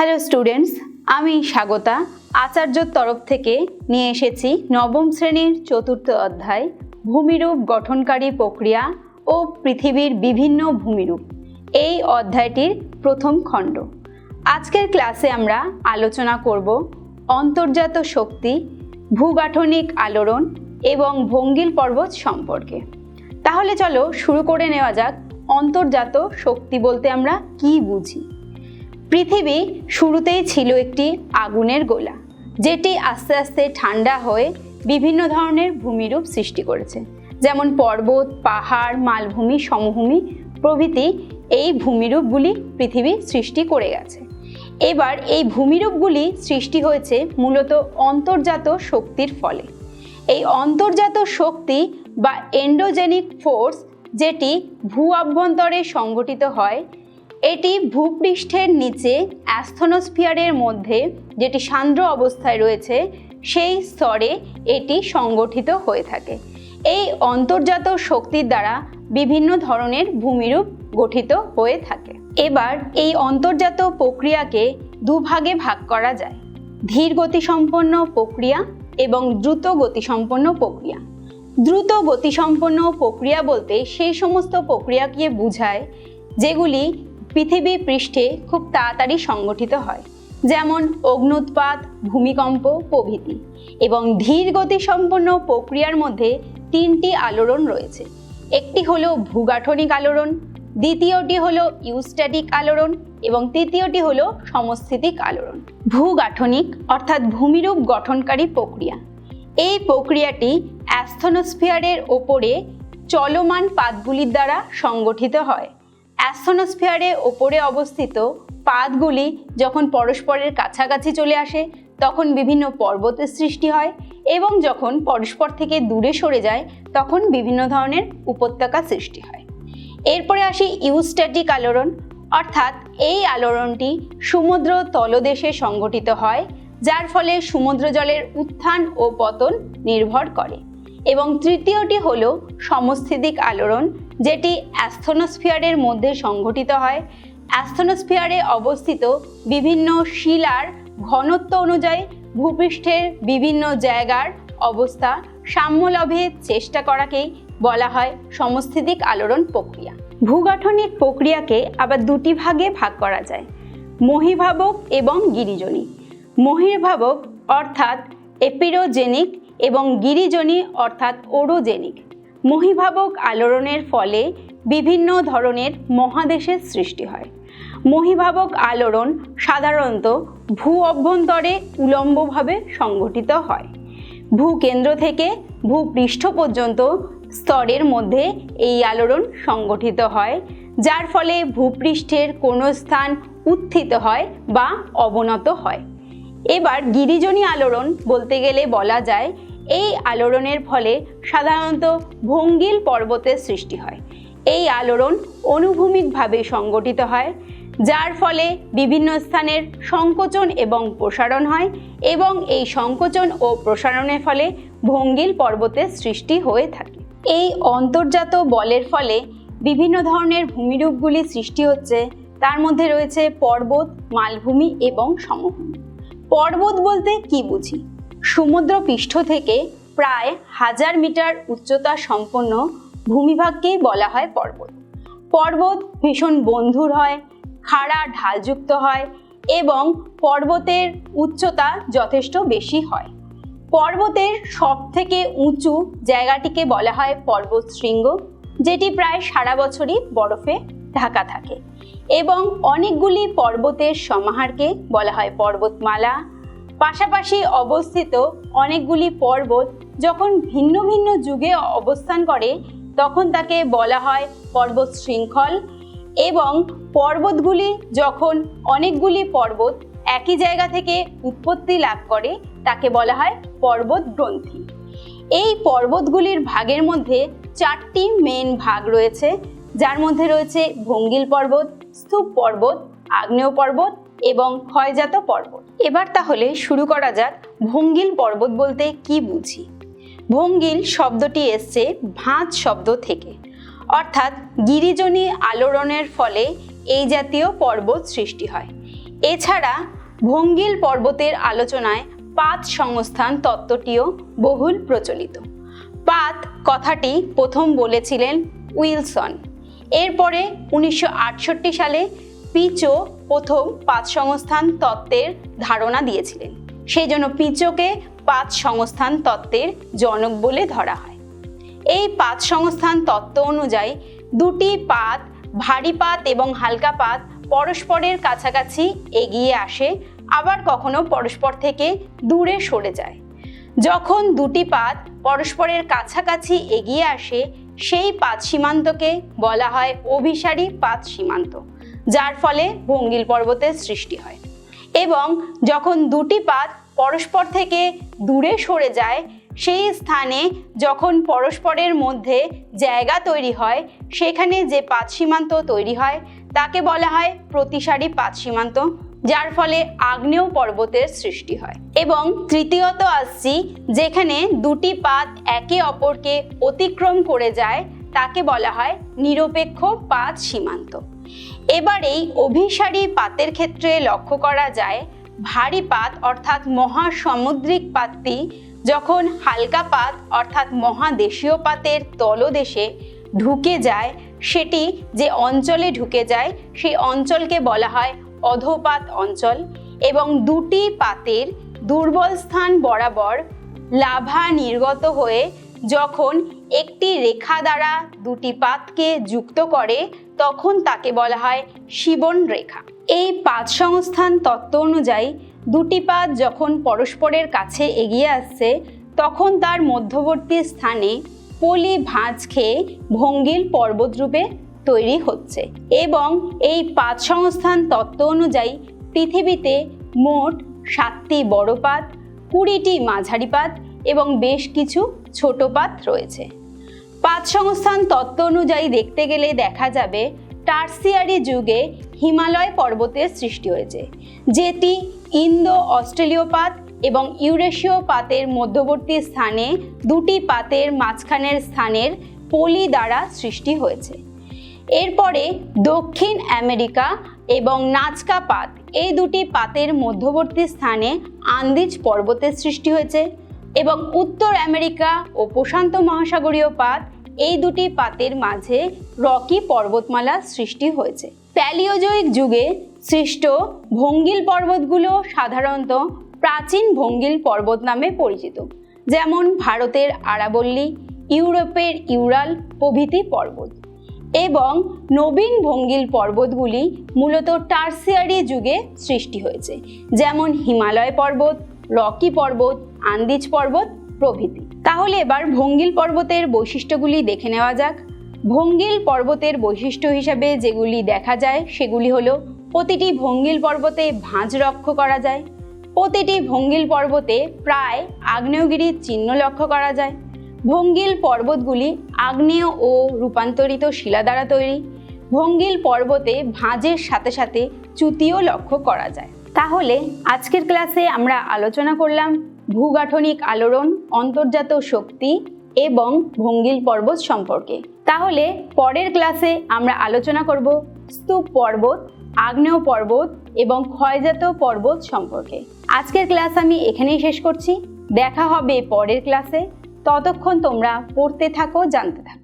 Hello students আমি স্বাগতা। আচার্যর তরফ থেকে নিয়ে এসেছি নবম শ্রেণির চতুর্থ অধ্যায়, ভূমিরূপ গঠনকারী প্রক্রিয়া ও পৃথিবীর বিভিন্ন ভূমিরূপ। এই অধ্যায়টির প্রথম খণ্ড। আজকের ক্লাসে আমরা আলোচনা করব অন্তর্জাত শক্তি, ভূগাঠনিক আলোড়ন এবং ভঙ্গিল পর্বত সম্পর্কে। তাহলে চলো শুরু করে নেওয়া যাক অন্তর্জাত শক্তি বলতে আমরা কি বুঝি। পৃথিবী শুরুতেই ছিল একটি আগুনের গোলা, যেটি আস্তে আস্তে ঠান্ডা হয়ে বিভিন্ন ধরনের ভূমিরূপ সৃষ্টি করেছে। যেমন পর্বত, পাহাড়, মালভূমি, সমভূমি প্রভৃতি এই ভূমিরূপগুলি পৃথিবী সৃষ্টি করে গেছে। এবার এই ভূমিরূপগুলি সৃষ্টি হয়েছে মূলত অন্তর্জাত শক্তির ফলে। এই অন্তর্জাত শক্তি বা এন্ডোজেনিক ফোর্স যেটি ভূ অভ্যন্তরে সংগঠিত হয় এটি ভূপৃষ্ঠের নিচে অ্যাস্থনোস্ফিয়ারের মধ্যে যেটি সান্দ্র অবস্থায় রয়েছে, সেই স্তরে এটি সংগঠিত হয়ে থাকে। এই অন্তর্জাত শক্তির দ্বারা বিভিন্ন ধরনের ভূমিরূপ গঠিত হয়ে থাকে। এবার এই অন্তর্জাত প্রক্রিয়াকে দুভাগে ভাগ করা যায়। ধীর গতিসম্পন্ন প্রক্রিয়া এবং দ্রুত গতিসম্পন্ন প্রক্রিয়া। দ্রুত গতিসম্পন্ন প্রক্রিয়া বলতে সেই সমস্ত প্রক্রিয়াকে বোঝায়, যেগুলি পৃথিবী পৃষ্ঠে খুব তাড়াতাড়ি সংগঠিত হয়, যেমন অগ্নুৎপাত, ভূমিকম্প, প্রভৃতি, এবং ধীর গতিসম্পন্ন প্রক্রিয়ার মধ্যে তিনটি আলোড়ন রয়েছে। একটি হলো ভূগাঠনিক আলোড়ন, দ্বিতীয়টি হলো ইউস্ট্যাটিক আলোড়ন, এবং তৃতীয়টি হলো সমস্থিতিক আলোড়ন। ভূগাঠনিক, অর্থাৎ ভূমিরূপ গঠনকারী প্রক্রিয়া। এই প্রক্রিয়াটি অ্যাস্থনোস্ফিয়ারের ওপরে চলমান পাতগুলির দ্বারা সংগঠিত হয়। অ্যাস্থনোস্ফিয়ারে ওপরে অবস্থিত পাতগুলি যখন পরস্পরের কাছাকাছি চলে আসে, তখন বিভিন্ন পর্বতের সৃষ্টি হয় এবং যখন পরস্পর থেকে দূরে সরে যায়, তখন বিভিন্ন ধরনের উপত্যকা সৃষ্টি হয়। এরপরে আসি ইউস্ট্যাটিক আলোড়ন, অর্থাৎ এই আলোড়নটি সমুদ্র তলদেশে সংগঠিত হয়, যার ফলে সমুদ্র জলের উত্থান ও পতন নির্ভর করে। এবং তৃতীয়টি হল সমস্থিতিক আলোড়ন, যেটি অ্যাস্থনোস্ফিয়ারের মধ্যে সংঘটিত হয়। অ্যাস্থনোস্ফিয়ারে অবস্থিত বিভিন্ন শিলার ঘনত্ব অনুযায়ী ভূপৃষ্ঠের বিভিন্ন জায়গার অবস্থা সাম্যলাভের চেষ্টা করাকেই বলা হয় সমস্থিতিক আলোড়ন প্রক্রিয়া। ভূগঠনিক প্রক্রিয়াকে আবার দুটি ভাগে ভাগ করা যায়, মহিভাবক এবং গিরিজনী মহির্ভাবক অর্থাৎ এপিরোজেনিক এবং গিরিজনী অর্থাৎ ওরোজেনিক মহিভাবক আলোড়নের ফলে বিভিন্ন ধরনের মহাদেশের সৃষ্টি হয়। মহিভাবক আলোড়ন সাধারণত ভূ অভ্যন্তরে উলম্বভাবে সংঘটিত হয়। ভূকেন্দ্র থেকে ভূপৃষ্ঠ পর্যন্ত স্তরের মধ্যে এই আলোড়ন সংগঠিত হয়, যার ফলে ভূপৃষ্ঠের কোনো স্থান উত্থিত হয় বা অবনত হয়। এবার গিরিজনী আলোড়ন বলতে গেলে বলা যায় এই আলোড়নের ফলে সাধারণত ভঙ্গিল পর্বতের সৃষ্টি হয়। এই আলোড়ন অনুভূমিকভাবে সংগঠিত হয়, যার ফলে বিভিন্ন স্থানের সংকোচন এবং প্রসারণ হয় এবং এই সংকোচন ও প্রসারণের ফলে ভঙ্গিল পর্বতের সৃষ্টি হয়ে থাকে। এই অন্তর্জাত বলের ফলে বিভিন্ন ধরনের ভূমিরূপগুলি সৃষ্টি হচ্ছে, তার মধ্যে রয়েছে পর্বত, মালভূমি এবং সমভূমি। পর্বত বলতে কি বুঝি? সমুদ্র পৃষ্ঠ থেকে প্রায় হাজার মিটার উচ্চতা সম্পন্ন ভূমিভাগকেই বলা হয় পর্বত। পর্বত ভীষণ বন্ধুর হয়, খাড়া, ঢালযুক্ত হয় এবং পর্বতের উচ্চতা যথেষ্ট বেশি হয়। পর্বতের সব থেকে উঁচু জায়গাটিকে বলা হয় পর্বত শৃঙ্গ, যেটি প্রায় সারা বছরই বরফে ঢাকা থাকে। এবং অনেকগুলি পর্বতের সমাহারকে বলা হয় পর্বতমালা পাশাপাশি অবস্থিত অনেকগুলি পর্বত যখন ভিন্ন ভিন্ন যুগে অবস্থান করে, তখন তাকে বলা হয় পর্বত শৃঙ্খল এবং পর্বতগুলি যখন অনেকগুলি পর্বত একই জায়গা থেকে উৎপত্তি লাভ করে, তাকে বলা হয় পর্বত গ্রন্থি। এই পর্বতগুলির ভাগের মধ্যে চারটি মেন ভাগ রয়েছে, যার মধ্যে রয়েছে ভঙ্গিল পর্বত, স্তূপ পর্বত, আগ্নেয় পর্বত এবং ক্ষয়জাত পর্বত। এবার তাহলে শুরু করা যাক ভঙ্গিল পর্বত বলতে কি বুঝি? ভঙ্গিল শব্দটি এসছে ভাঁজ শব্দ থেকে। অর্থাৎ গিরিজনী আলোড়নের ফলে এই জাতীয় পর্বত সৃষ্টি হয়। এছাড়া ভঙ্গিল পর্বতের আলোচনায় পাত সংস্থান তত্ত্বটিও বহুল প্রচলিত। পাত কথাটি প্রথম বলেছিলেন উইলসন। এরপরে উনিশশো আটষট্টি সালে পিচো প্রথম পাঁচ সংস্থান তত্ত্বের ধারণা দিয়েছিলেন। সেই জন্য পিচোকে পাঁচ সংস্থান তত্ত্বের জনক বলে ধরা হয়। এই পাঁচ সংস্থান তত্ত্ব অনুযায়ী দুটি পাত, ভারী পাত এবং হালকা পাত পরস্পরের কাছাকাছি এগিয়ে আসে, আবার কখনো পরস্পর থেকে দূরে সরে যায়। যখন দুটি পাত পরস্পরের কাছাকাছি এগিয়ে আসে, সেই পাত সীমান্তকে বলা হয় অভিসারী পাত সীমান্ত। যার ফলে ভঙ্গিল পর্বতের সৃষ্টি হয়। এবং যখন দুটি পাত পরস্পর থেকে দূরে সরে যায়, সেই স্থানে যখন পরস্পরের মধ্যে জায়গা তৈরি হয়, সেখানে যে পাত সীমান্ত তৈরি হয়, তাকে বলা হয় প্রতিসারী পাত সীমান্ত, যার ফলে আগ্নেয় পর্বতের সৃষ্টি হয়। এবং তৃতীয়ত আসছি, যেখানে দুটি পাত একে অপরকে অতিক্রম করে যায়, তাকে বলা হয় নিরপেক্ষ পাত সীমান্ত। এবার এই অভিসারী পাতের ক্ষেত্রে লক্ষ্য করা যায়, ভারী পাত অর্থাৎ মহাসামুদ্রিক পাতটি যখন হালকা পাত অর্থাৎ মহাদেশীয় পাতের তলদেশে ঢুকে যায়, সেটি যে অঞ্চলে ঢুকে যায়, সেই অঞ্চলকে বলা হয় অধোপাত অঞ্চল এবং দুটি পাতের দুর্বল স্থান বরাবর লাভা নির্গত হয়ে যখন একটি রেখা দ্বারা দুটি পাতকে যুক্ত করে, তখন তাকে বলা হয় শিবন রেখা। এই পাত সংস্থান তত্ত্ব অনুযায়ী, দুটি পাত যখন পরস্পরের কাছে এগিয়ে আসছে, তখন তার মধ্যবর্তী স্থানে পলি ভাঁজ খেয়ে ভঙ্গিল পর্বতরূপে তৈরি হচ্ছে এবং এই পাত সংস্থান তত্ত্ব অনুযায়ী পৃথিবীতে মোট সাতটি বড় পাত, কুড়িটি মাঝারি পাত এবং বেশ কিছু ছোট পাত রয়েছে। পাত সংস্থান তত্ত্ব অনুযায়ী দেখতে গেলে দেখা যাবে, টার্সিয়ারি যুগে হিমালয় পর্বতের সৃষ্টি হয়েছে, যেটি ইন্দো অস্ট্রেলীয় পাত এবং ইউরেশীয় পাতের মধ্যবর্তী স্থানে দুটি পাতের মাঝখানের স্থানের পলি দ্বারা সৃষ্টি হয়েছে। এরপরে দক্ষিণ আমেরিকা এবং নাচকা পাত, এই দুটি পাতের মধ্যবর্তী স্থানে আন্দিজ পর্বতের সৃষ্টি হয়েছে। এবং উত্তর আমেরিকা ও প্রশান্ত মহাসাগরীয় পাত, এই দুটি পাতের মাঝে রকি পর্বতমালা সৃষ্টি হয়েছে। প্যালিওজয়িক যুগে সৃষ্ট ভঙ্গিল পর্বতগুলো সাধারণত প্রাচীন ভঙ্গিল পর্বত নামে পরিচিত, যেমন ভারতের আরাবল্লী, ইউরোপের ইউরাল প্রভৃতি পর্বত। এবং নবীন ভঙ্গিল পর্বতগুলি মূলত টার্সিয়ারি যুগে সৃষ্টি হয়েছে, যেমন হিমালয় পর্বত রকি পর্বত, আন্দিজ পর্বত, প্রভৃতি। তাহলে এবার ভঙ্গিল পর্বতের বৈশিষ্ট্যগুলি দেখে নেওয়া যাক। ভঙ্গিল পর্বতের বৈশিষ্ট্য হিসাবে যেগুলি দেখা যায়, সেগুলি হলো প্রতিটি ভঙ্গিল পর্বতে ভাঁজ লক্ষ্য করা যায়। প্রতিটি ভঙ্গিল পর্বতে প্রায় আগ্নেয়গিরির চিহ্ন লক্ষ্য করা যায়। ভঙ্গিল পর্বতগুলি আগ্নেয় ও রূপান্তরিত শিলা দ্বারা তৈরি। ভঙ্গিল পর্বতে ভাঁজের সাথে সাথে চ্যুতিও লক্ষ্য করা যায়। তাহলে আজকের ক্লাসে আমরা আলোচনা করলাম ভূগাঠনিক আলোড়ন, অন্তর্জাত শক্তি এবং ভঙ্গিল পর্বত সম্পর্কে। তাহলে পরের ক্লাসে আমরা আলোচনা করব স্তূপ পর্বত, আগ্নেয় পর্বত এবং ক্ষয়জাত পর্বত সম্পর্কে। আজকের ক্লাস আমি এখানেই শেষ করছি। দেখা হবে পরের ক্লাসে। ততক্ষণ তোমরা পড়তে থাকো, জানতে থাকো।